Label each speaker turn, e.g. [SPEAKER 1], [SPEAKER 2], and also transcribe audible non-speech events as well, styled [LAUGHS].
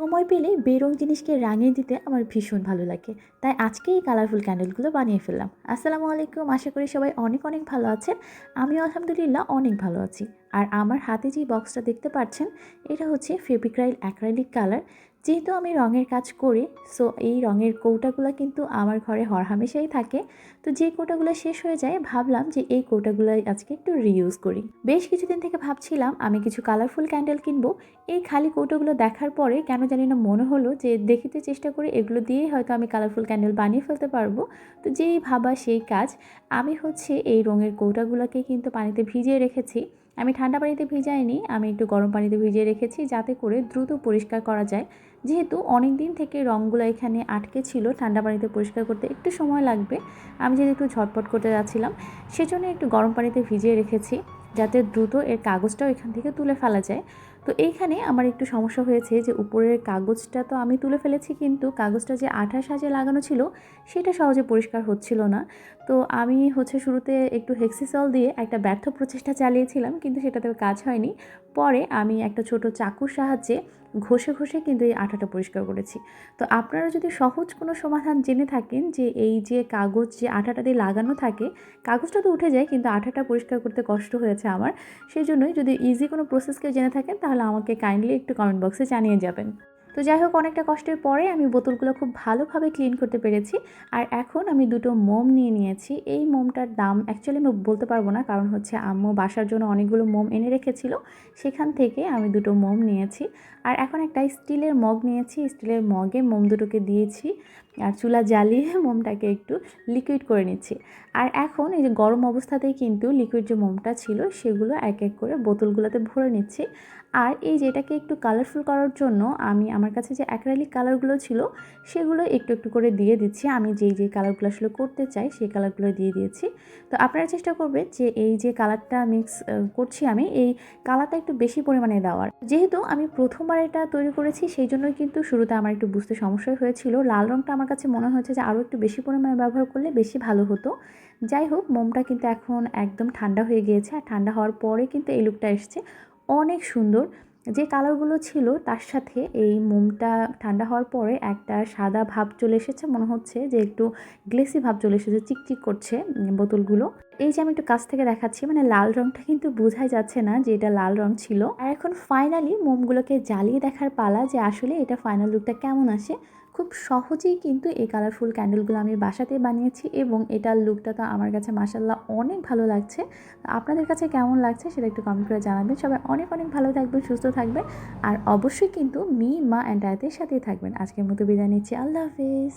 [SPEAKER 1] সময় পেলে বেরং জিনিসকে রাঙিয়ে দিতে আমার ভীষণ ভালো লাগে। তাই আজকে এই কালারফুল ক্যান্ডেলগুলো বানিয়ে ফেললাম। আসসালামু আলাইকুম, আশা করি সবাই অনেক অনেক ভালো আছেন। আমি আলহামদুলিল্লাহ অনেক ভালো আছি। আর আমার হাতে যে বক্সটা দেখতে পাচ্ছেন, এটা হচ্ছে ফেব্রিক্রাইল অ্যাক্রাইলিক কালার যেহেতু আমি রঙের কাজ করি সো এই রঙের কৌটাগুলো কিন্তু আমার ঘরে হরহামেশাই থাকে। তো যে কৌটাগুলো শেষ হয়ে যায়, ভাবলাম যে এই কৌটাগুলো আজকে একটু রিইউজ করি। বেশ কিছুদিন থেকে ভাবছিলাম, আমি কিছু কালারফুল ক্যান্ডেল কিনবো। এই খালি কৌটোগুলো দেখার পরে কেন জানি না মনে হলো যে দেখিতে চেষ্টা করে, এগুলো দিয়েই হয়তো আমি কালারফুল ক্যান্ডেল বানিয়ে ফেলতে পারব। তো যেই ভাবা সেই কাজ, আমি হচ্ছে এই রঙের কৌটাগুলোকে কিন্তু পানিতে ভিজিয়ে রেখেছি। আমি ঠান্ডা পানিতে ভিজাইনি, আমি একটু গরম পানিতে ভিজিয়ে রেখেছি যাতে করে দ্রুত পরিষ্কার করা যায়। যেহেতু অনেক দিন থেকে রঙগুলো এখানে আটকে ছিল, ঠান্ডা পানিতে পরিষ্কার করতে একটু সময় লাগবে। আমি যেহেতু একটু ঝটপট করতে যাচ্ছিলাম, সেজন্য একটু গরম পানিতে ভিজিয়ে রেখেছি যাতে দ্রুত এর কাগজটাও এখান থেকে তুলে ফেলা যায়। তো এইখানে আমার একটু সমস্যা হয়েছে যে উপরের কাগজটা তো আমি তুলে ফেলেছি, কিন্তু কাগজটা যে আঠার সাজে লাগানো ছিল সেটা সহজে পরিষ্কার হচ্ছিল না। তো আমি হচ্ছে শুরুতে একটু হেক্সিসল দিয়ে একটা ব্যর্থ প্রচেষ্টা চালিয়েছিলাম, কিন্তু সেটাতে কাজ হয়নি। পরে আমি একটা ছোট চাকুর সাহায্যে ঘষে ঘষে কিন্তু এই আঠাটা পরিষ্কার করেছি। তো আপনারা যদি সহজ কোনো সমাধান জেনে থাকেন যে এই যে কাগজ যে আঠাটা দিয়ে লাগানো থাকে, কাগজটা তো উঠে যায়, কিন্তু আঠাটা পরিষ্কার করতে কষ্ট হয়েছে আমার। সেই জন্যই যদি ইজি কোনো প্রসেস কেউ জেনে থাকেন তাহলে আমাকে কাইন্ডলি একটু কমেন্ট বক্সে জানিয়ে যাবেন। তো যাই হোক, অনেকটা কষ্টের পরে আমি বোতলগুলো খুব ভালোভাবে ক্লিন করতে পেরেছি। আর এখন আমি দুটো মোম নিয়ে নিয়েছি। এই মোমটার দাম অ্যাকচুয়ালি আমি বলতে পারব না, কারণ হচ্ছে আম্মু বাসার জন্য অনেকগুলো মোম এনে রেখেছিল। সেখান থেকে আমি দুটো মোম নিয়েছি। আর এখন একটা স্টিলের মগ নিয়েছি। স্টিলের মগে মোম দুটোকে দিয়েছি। আর চুলা জ্বালিয়ে [LAUGHS] মোমটাকে একটু লিকুইড করে নিচ্ছি। আর এখন এই যে গরম অবস্থাতেই কিন্তু লিকুইড যে মোমটা ছিল, সেগুলো এক এক করে বোতলগুলোতে ভরে নিচ্ছি। আর এই যে এটাকে একটু কালারফুল করার জন্য আমি আমার কাছে যে অ্যাক্রাইলিক কালারগুলো ছিল, সেগুলো একটু একটু করে দিয়ে দিচ্ছি। আমি যেই যে কালারগুলো আসলে করতে চাই, সেই কালারগুলো দিয়ে দিয়েছি। তো আপনারা চেষ্টা করবেন যে এই যে কালারটা মিক্স করছি আমি, এই কালারটা একটু বেশি পরিমাণে দেওয়ার। যেহেতু আমি প্রথমবার এটা তৈরি করেছি, সেই জন্যই কিন্তু শুরুতে আমার একটু বুঝতে সমস্যা হয়েছিল। লাল রঙটা আমার কাছে মনে হয়েছে যে আরও একটু বেশি পরিমাণে ব্যবহার করলে বেশি ভালো হতো। যাই হোক, মোমটা কিন্তু এখন একদম ঠান্ডা হয়ে গিয়েছে। আর ঠান্ডা হওয়ার পরে কিন্তু এই লুকটা এসছে। অনেক সুন্দর। যে কালারগুলো ছিল, তার সাথে এই মোমটা ঠান্ডা হওয়ার পরে একটা সাদা ভাব চলে এসেছে। মনে হচ্ছে যে একটু গ্লেসি ভাব চলে এসেছে, চিকচিক করছে বোতলগুলো। এই যে আমি একটু কাছ থেকে দেখাচ্ছি মানে লাল রঙটা কিন্তু বোঝাই যাচ্ছে না যে এটা লাল রং ছিল। আর এখন ফাইনালি মোমগুলোকে জ্বালিয়ে দেখার পালা যে আসলে এটা ফাইনাল লুকটা কেমন আসে খুব সহজেই কিন্তু এই কালারফুল ক্যান্ডেলগুলো আমি বাসাতে বানিয়েছি এবং এটার লুকটা তো আমার কাছে মাসাল্লাহ অনেক ভালো লাগছে। আপনাদের কাছে কেমন লাগছে সেটা একটু কমেন্ট করে জানাবেন। সবাই অনেক অনেক ভালো থাকবেন, সুস্থ থাকবেন। আর অবশ্যই কিন্তু মি, মা অ্যান্ড আয়াতের সাথেই থাকবেন। আজকের মতো বিদায় নিচ্ছি। আল্লাহ হাফিজ।